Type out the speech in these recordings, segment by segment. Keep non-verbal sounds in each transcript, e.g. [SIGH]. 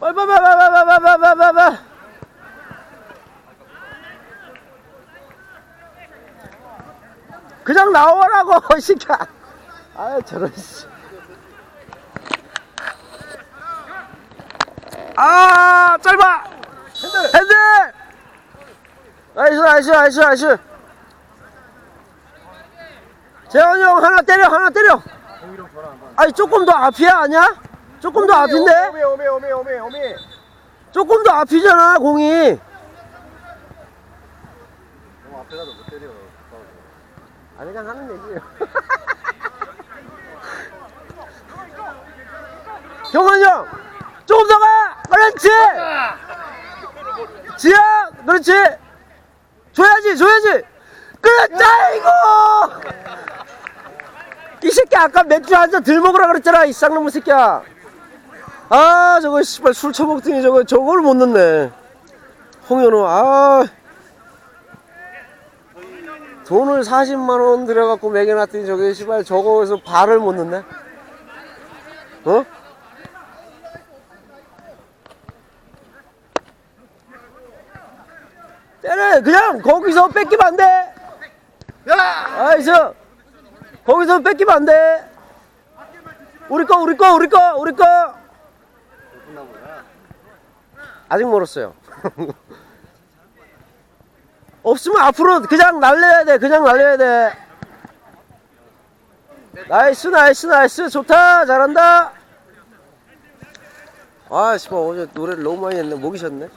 빨빨빨빨빨빨빨빨빨 그냥 나오라고 [LAUGHS] 이 새끼야 아 저런 씨. 아 짧아. 핸들. 핸들. 나이스 나이스 나이스 나이스. 재환이 형 하나 때려 하나 때려. 아니 조금 더 앞이야 아니야? 조금 더 앞인데? 오메 오메 오메 오메 오메 조금 더 앞이잖아 공이 너무 앞에 가도 못 때려 아 그냥 하는 얘기예요 [LAUGHS] 경환이 형 조금 더 가! 그렇지! 지야! 그렇지! 줘야지 줘야지! 그렇지! 아이고! 이 새끼 아까 맥주 한잔덜 먹으라 그랬잖아 이 쌍놈의 새끼야 아 저거 씨발 술 처먹더니 저거 저걸 못 넣네. 홍현우 아. 돈을 40만원 들여갖고 매겨놨더니 저게 씨발 저거에서 발을 못 넣네? 어? 때려 그냥 거기서 뺏기면 안돼. 야! 아이스 거기서 뺏기면 안돼. 우리 거 우리 거 우리 거 우리 거 아직 멀었어요. [LAUGHS] 없으면 앞으로 그냥 날려야 돼 그냥 날려야 돼. 나이스 나이스 나이스. 좋다 잘한다. 아 씨발 어제 노래를 너무 많이 했네. 목이 쉬었네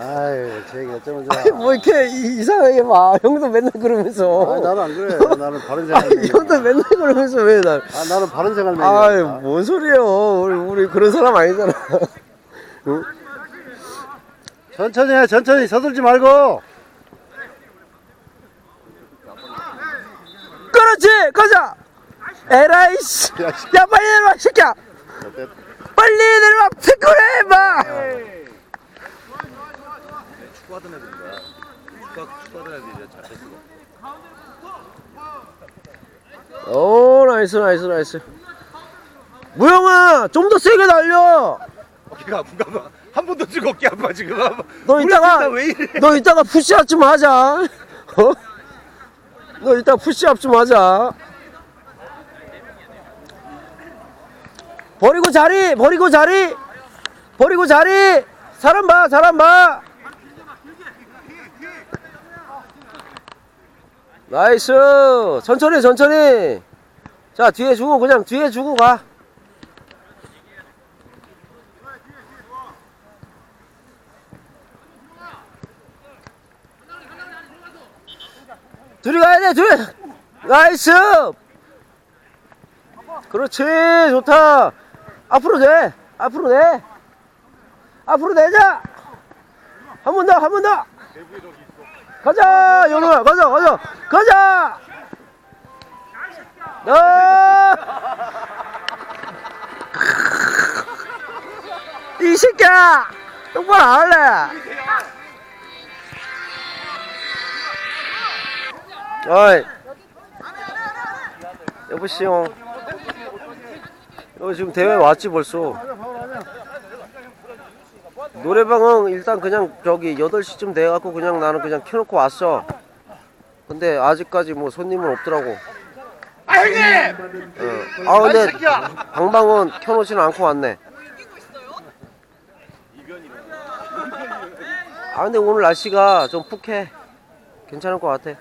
아유 제 얘기 어쩌면 좋아. 아니 뭐 이렇게 이- 이상하게 봐 형도 맨날 그러면서. 아니 나는 안 그래. 나는 바른 생활 아니 형도 맨날 그러면서 왜 나. 아 나는 바른 생활 아이 매일 뭔 소리예요. 우리, 우리 그런 사람 아니잖아. 응? 천천히 해 천천히. 서둘지 말고. 그렇지 가자. 에라이 씨. 야, 씨. 야 빨리 내려와 이 새끼야? 빨리 내려와 피크해 마 축구하던 애들인가 축구, 축구하던 애들이 잘했어 오 나이스 나이스 나이스. 무영아 좀 더 세게 날려! 어깨가 아픈가 봐 한 번도 지고 어깨 아파 지금. 너 이따가 왜 이래? 너 이따가 푸시업 좀 하자. 어? 너 이따 푸시업 좀 하자. 버리고 자리 버리고 자리. 버리고 자리. 사람 봐 사람 봐 나이스 천천히 천천히 자 뒤에 주고 그냥 뒤에 주고 가 둘이 가야 돼, 둘이. 나이스. 그렇지, 좋다. 앞으로 내, 앞으로 내. 앞으로 내자. 한 번 더, 한 번 더. 가자, 연우야, 가자, 가자, 가자. 너. [LAUGHS] 이 새끼야, 똑바로 안 할래. 어이 여보시오 너 지금 대회 왔지 벌써 노래방은 일단 그냥 저기 8시쯤 돼갖고 그냥 나는 그냥 켜놓고 왔어. 근데 아직까지 뭐 손님은 없더라고. 아 형님! 어. 아 근데 방방은 켜놓지는 않고 왔네. 아 근데 오늘 날씨가 좀 푹해. 괜찮을 것 같아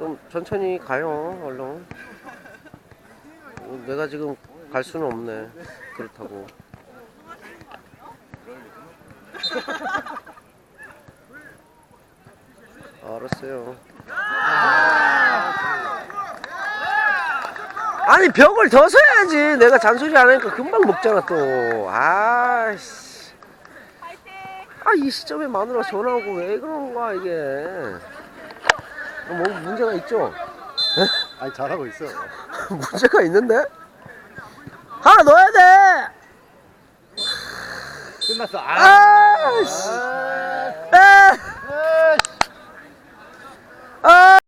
좀 천천히 가요 얼른. 어, 내가 지금 갈 수는 없네 그렇다고. [LAUGHS] 알았어요. 아니 벽을 더 서야지. 내가 잔소리 안 하니까 금방 먹잖아 또. 아이씨. 아이 시점에 마누라 전화 오고 왜 그런 거야 이게. 어, 뭐 문제가 있죠? 아니 잘하고 있어 [LAUGHS] 문제가 있는데? 하나 넣어야 돼! 끝났어 아이씨! 아